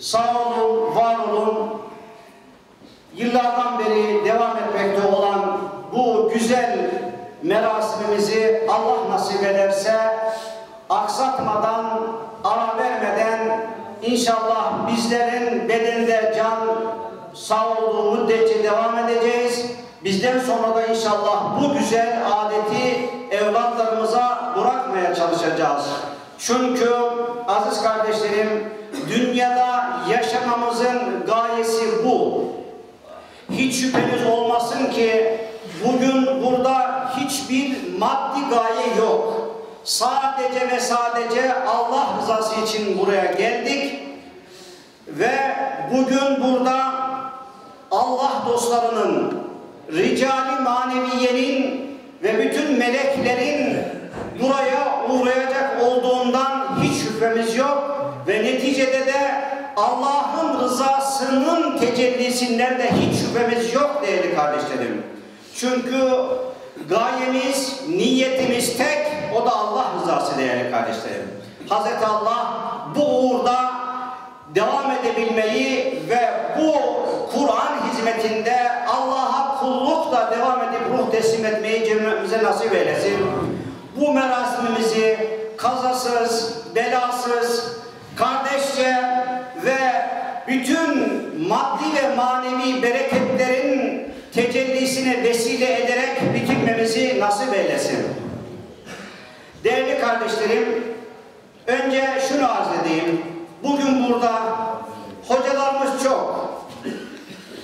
Sağ olun, var olun. Yıllardan beri devam etmekte olan bu güzel merasimimizi Allah nasip ederse aksatmadan, ara vermeden inşallah bizlerin bedeninde can sağ olduğu müddetçe devam edeceğiz. Bizden sonra da inşallah bu güzel adeti evlatlarımıza bırakmaya çalışacağız. Çünkü aziz kardeşlerim dünyada yaşamamızın gayesi bu. Hiç şüpheniz olmasın ki bugün burada hiçbir maddi gaye yok. Sadece ve sadece Allah rızası için buraya geldik ve bugün burada Allah dostlarının, ricali maneviyenin ve bütün meleklerin buraya uğrayacak olduğundan hiç şüphemiz yok ve neticede de Allah'ın rızasının tecellisinden de hiç şüphemiz yok değerli kardeşlerim. Çünkü gayemiz, niyetimiz tek, o da Allah rızası değerli kardeşlerim. Hazreti Allah bu uğurda devam edebilmeyi ve bu Kur'an hizmetinde Allah'a kullukla devam edip ruh teslim etmeyi cemimize nasip eylesin. Bu merasimimizi kazasız, belasız, kardeşçe ve bütün maddi ve manevi bereketlerin tecellisine vesile ederek bitirmemizi nasip eylesin. Değerli kardeşlerim, önce şunu arz edeyim. Bugün burada hocalarımız çok.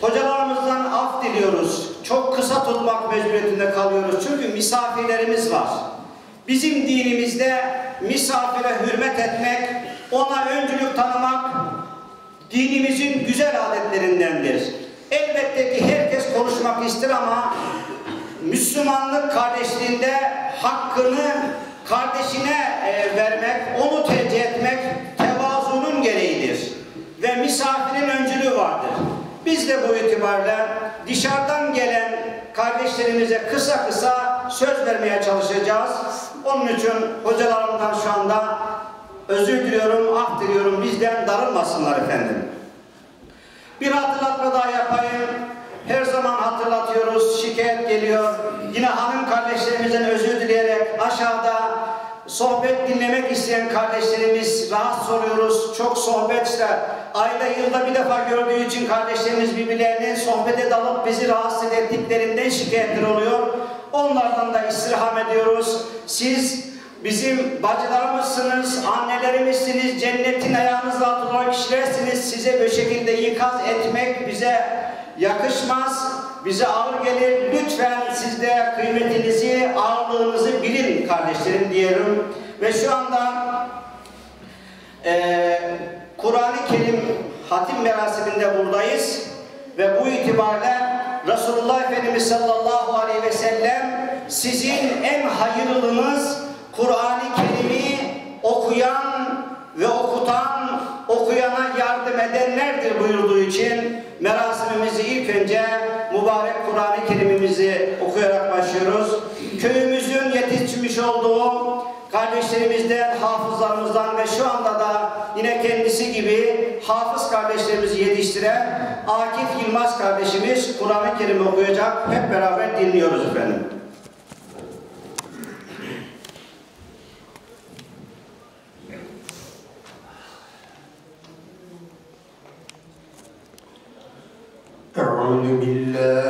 Hocalarımızdan af diliyoruz. Çok kısa tutmak mecburiyetinde kalıyoruz. Çünkü misafirlerimiz var. Bizim dinimizde misafire hürmet etmek, ona öncülük tanımak dinimizin güzel adetlerindendir. Elbette ki herkes konuşmak ister ama Müslümanlık kardeşliğinde hakkını kardeşine e, vermek, onu tercih etmek tevazunun gereğidir. Ve misafirin öncülüğü vardır. Biz de bu itibarla dışarıdan gelen kardeşlerimize kısa kısa söz vermeye çalışacağız. Onun için hocalarımdan şu anda özür diliyorum, ah diliyorum bizden darılmasınlar efendim. Bir hatırlatma daha yapayım. Her zaman hatırlatıyoruz, şikayet geliyor. Yine hanım kardeşlerimizden özür dileyerek aşağıda sohbet dinlemek isteyen kardeşlerimiz rahatsız oluyoruz. Çok sohbet ayda yılda bir defa gördüğü için kardeşlerimiz birbirlerinin sohbete dalıp bizi rahatsız ettiklerinden şikayetler oluyor. Onlardan da istirham ediyoruz. Siz bizim bacılarımızsınız, annelerimizsiniz, cennetin ayağınızla atılan kişilersiniz. Size bir şekilde ikaz etmek bize yakışmaz, bize ağır gelir. Lütfen siz de kıymetinizi, ağırlığınızı bilin kardeşlerim diyelim. Ve şu anda e, Kur'an-ı Kerim hatim merasiminde buradayız. Ve bu itibarla Resulullah Efendimiz sallallahu aleyhi ve sellem sizin en hayırlınız Kur'an-ı Kerim'i okuyan ve okutan, okuyana yardım edenlerdir buyurduğu için merasimimizi ilk önce mübarek Kur'an-ı Kerim'imizi okuyarak başlıyoruz. Köyümüzün yetişmiş olduğu kardeşlerimizden, hafızlarımızdan ve şu anda da yine kendisi gibi hafız kardeşlerimizi yetiştiren Akif Yılmaz kardeşimiz Kur'an-ı Kerim okuyacak. Hep beraber dinliyoruz efendim. أعوذ بالله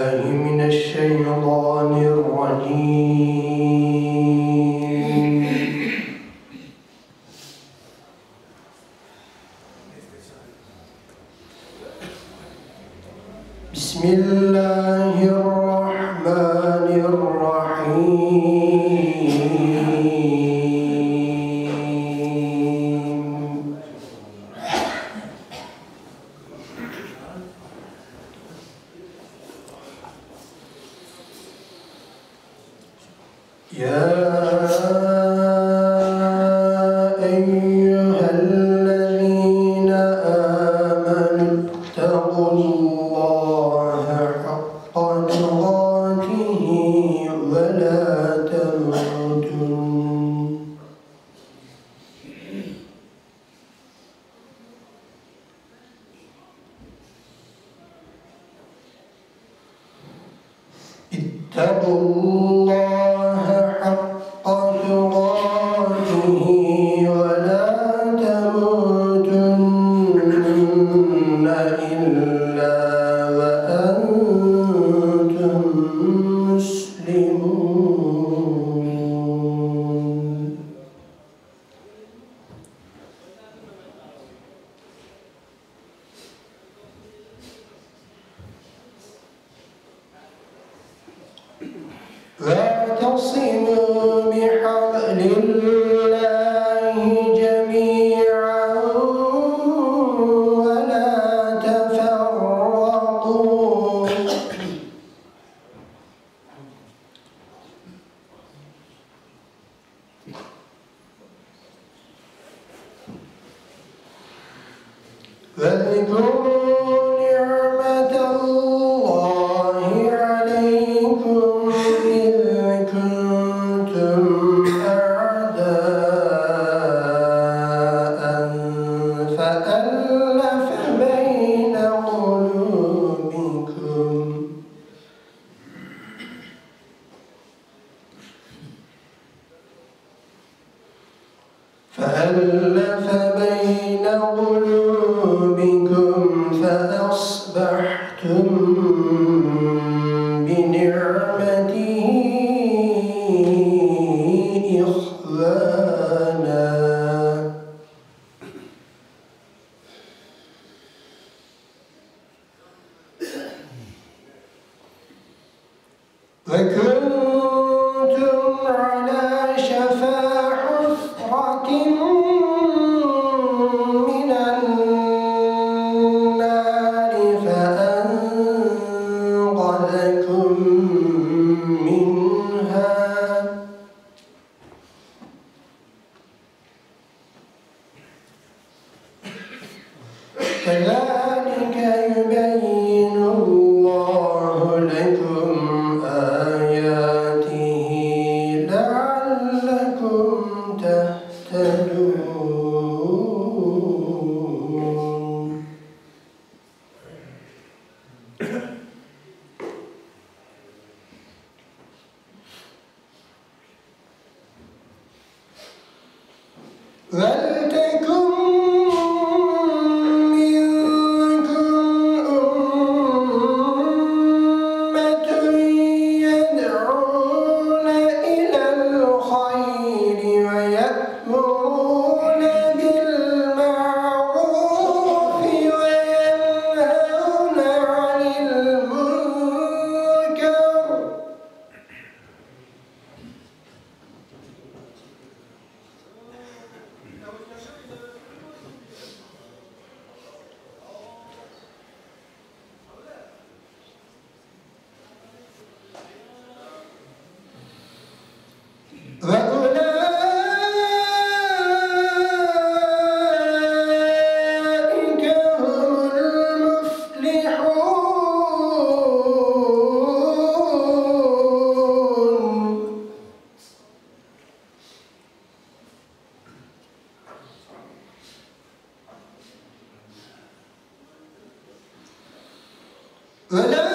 Yeah. فألف بينهم well öyle mi?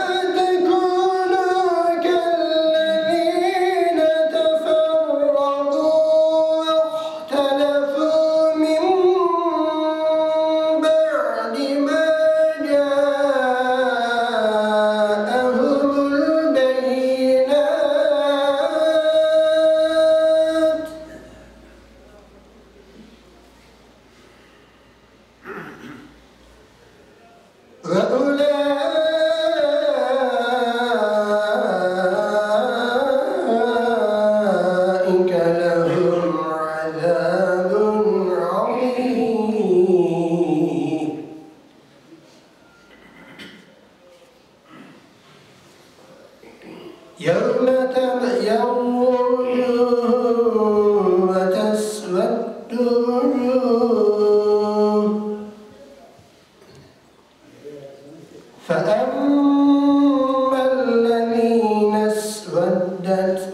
that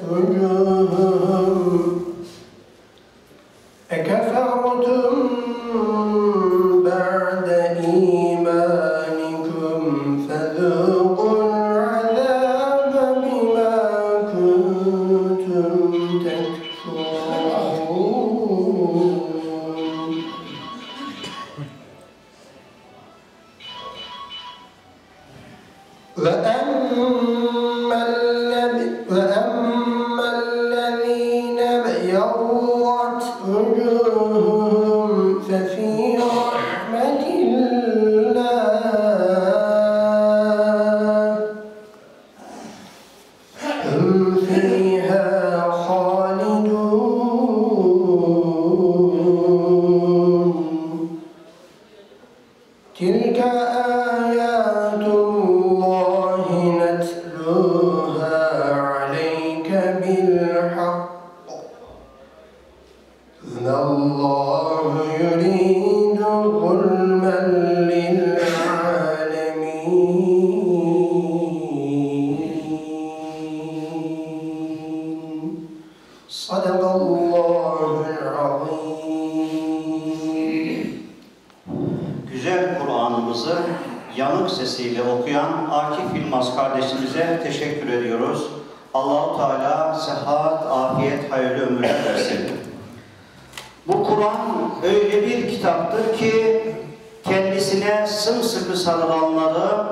sımsıkı sarılanları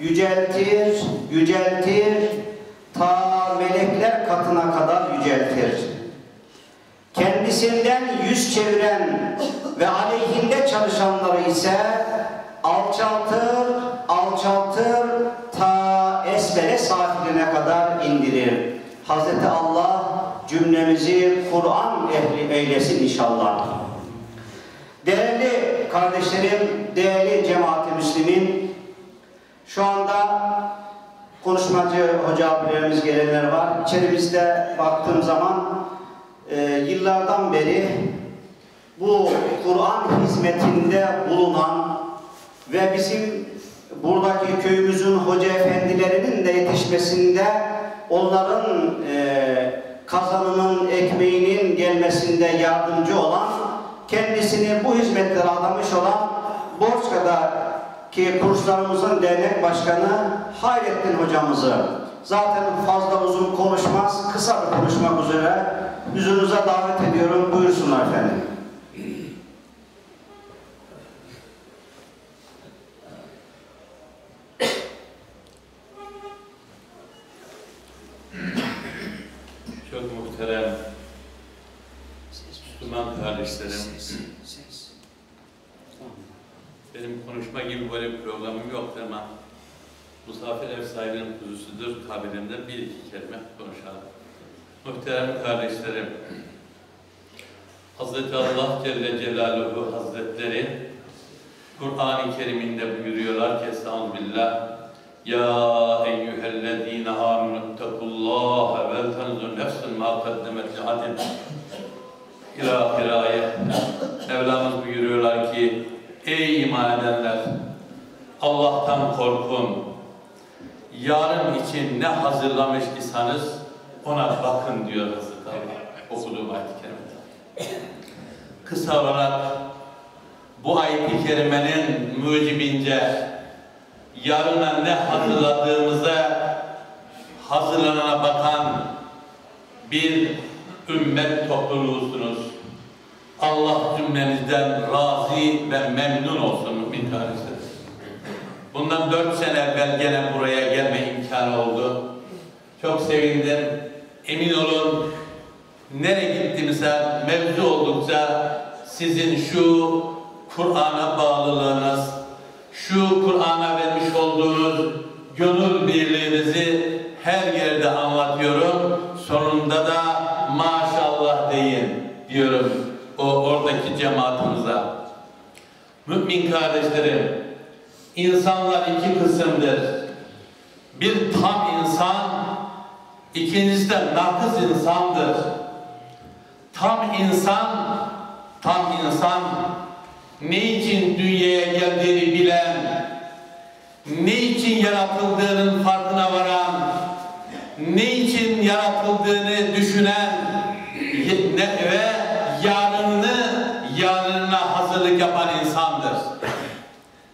yüceltir, yüceltir, ta melekler katına kadar yüceltir. Kendisinden yüz çeviren ve aleyhinde çalışanları ise alçaltır, alçaltır, ta esfere safiline kadar indirir. Hazreti Allah cümlemizi Kur'an ehli eylesin inşallah. Değerli kardeşlerim, değerli cemaat-i müslimin, şu anda konuşmacı hoca abilerimiz gelenler var. İçerimizde baktığım zaman e, yıllardan beri bu Kur'an hizmetinde bulunan ve bizim buradaki köyümüzün hoca efendilerinin de yetişmesinde onların e, kazanının, ekmeğinin gelmesinde yardımcı olan kendisini bu hizmetlere adamış olan Borçka'daki kurslarımızın dernek başkanı Hayrettin hocamızı zaten fazla uzun konuşmaz, kısa bir konuşmak üzere yüzünüze davet ediyorum. Buyursunlar efendim. Çok muhterem Kardeşlerim, benim konuşma gibi böyle bir programım yok ama misafir ev sahibinin kuzusudur. Kabiliğinde bir iki kelime konuşalım. Muhterem kardeşlerim, Hazreti Allah Celle Celaluhu Hazretleri Kur'an-ı Kerim'inde buyuruyorlar ki Estağfirullah. Ya eyyühellezine aminu ittakullaha vel tenzur nefsun ma kaddemet li'adin İlâ ahir Mevlamız buyuruyorlar ki Ey iman edenler Allah'tan korkun yarın için ne hazırlamış isanız ona bakın diyor Hazreti Allah okuduğum ayet-i kerimede. Kısa olarak bu ayet-i kerimenin mucibince yarına ne hazırladığımıza hazırlanana bakan bir ümmet topluluğusunuz. Allah cümlenizden razı ve memnun olsun mümin kardeşler. Bundan dört sene evvel gene buraya gelme imkanı oldu. Çok sevindim. Emin olun nereye gittiğimizde mevzu oldukça sizin şu Kur'an'a bağlılığınız, şu Kur'an'a vermiş olduğunuz gönül birliğinizi her yerde anlatıyorum. Sonunda da diyorum o oradaki cemaatimize. Mümin kardeşlerim, insanlar iki kısımdır. Bir tam insan, ikincisi de nakız insandır. Tam insan, tam insan ne için dünyaya geldiğini bilen, ne için yaratıldığının farkına varan, ne için yaratıldığını düşünen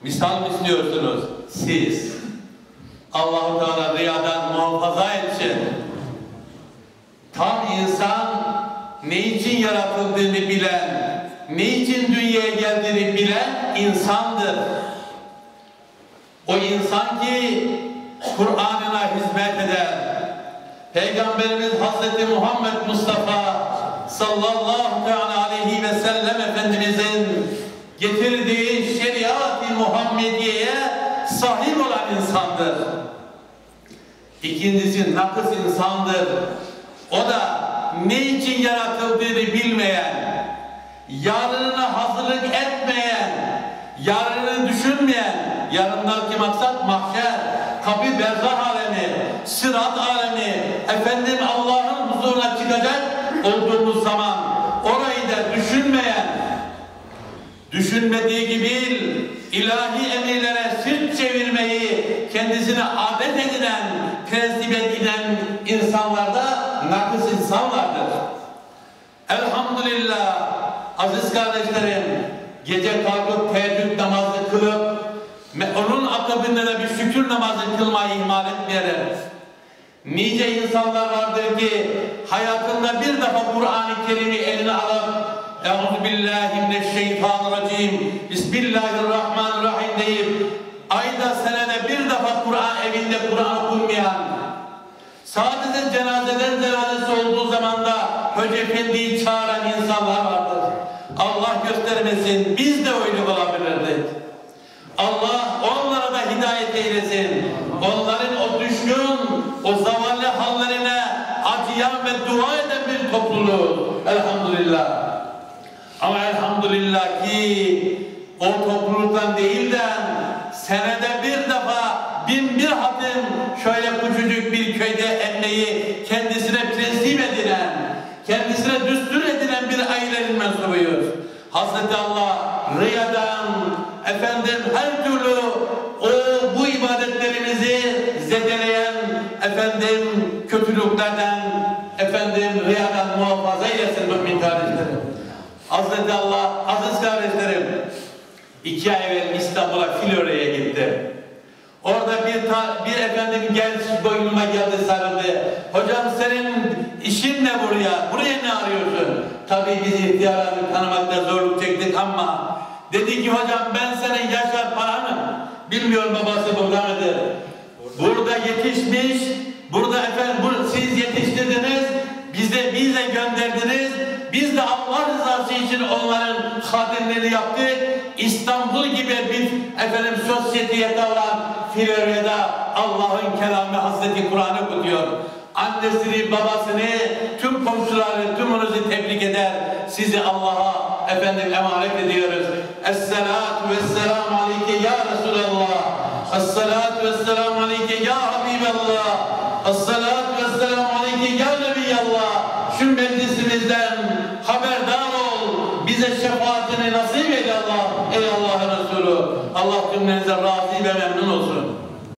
Misal mı istiyorsunuz? Siz. Allahu Teala riyadan muhafaza etsin. Tam insan ne için yaratıldığını bilen, ne için dünyaya geldiğini bilen insandır. O insan ki Kur'an'ına hizmet eder. Peygamberimiz Hazreti Muhammed Mustafa sallallahu aleyhi ve sellem Efendimizin getirdiği şeriat-ı Muhammediye'ye sahip olan insandır. İkincisi nakıs insandır. O da ne için yaratıldığını bilmeyen, yarınına hazırlık etmeyen, yarını düşünmeyen, yarındaki maksat mahşer, kabir berzah alemi, sırat alemi, efendim Allah'ın huzuruna çıkacak olduğumuz zaman orayı da düşünmeyen, düşünmediği gibi ilahi emirlere sırt çevirmeyi kendisine adet edinen, prensip edinen insanlarda nakıs insan vardır. Elhamdülillah aziz kardeşlerim gece kalkıp teheccüd namazı kılıp onun akabinde de bir şükür namazı kılmayı ihmal etmeyelim. Nice insanlar vardır ki hayatında bir defa Kur'an-ı Kerim'i eline alıp Euzu billahi mineşşeytanirracim Bismillahirrahmanirrahim deyip ayda senede bir defa Kur'an evinde Kur'an okunmayan sadece cenazeden cenazesi olduğu zaman da Hoca Efendi'yi çağıran insanlar vardır. Allah göstermesin biz de öyle olabilirdik. Allah onlara da hidayet eylesin. Onların o düşkün, o zavallı hallerine acıyan ve dua eden bir topluluğu. Elhamdülillah. Ama elhamdülillah ki o topluluktan değil de senede bir defa bin bir hatim şöyle küçücük bir köyde etmeyi kendisine prensip edilen, kendisine düstur edilen bir ailenin mensubuyuz. Hazreti Allah riyadan, efendim her türlü o bu ibadetlerimizi zedeleyen efendim kötülüklerden, Hazreti Allah, aziz kardeşlerim, iki ay evvel İstanbul'a Florya'ya gitti. Orada bir ta, bir efendim genç boynuma geldi sarıldı. Hocam senin işin ne buraya? Buraya ne arıyorsun? Tabii biz ihtiyarları tanımakta zorluk çektik ama dedi ki hocam ben senin Yaşar Paran'ım. Bilmiyorum babası burada mıdır? Burada yetişmiş, burada efendim bu, siz yetiştirdiniz, bize bize gönderdiniz. Biz de Allah rızası için onların hadimlerini yaptık. İstanbul gibi bir efendim sosyeteye olan Florya'da Allah'ın kelamı Hazreti Kur'an'ı okutuyor. Annesini, babasını, tüm komşuları, tümünüzü tebrik eder. Sizi Allah'a efendim emanet ediyoruz. Esselatu vesselamu aleyke ya Resulallah. Esselatu vesselamu aleyke ya Habiballah. Esselatu vesselamu aleyke ya Nebiyallah. Şu meclisimizden haberdar ol. Bize şefaatini nasip eyle Allah. Ey Allah'ın Resulü. Allah cümlenize razı ve memnun olsun.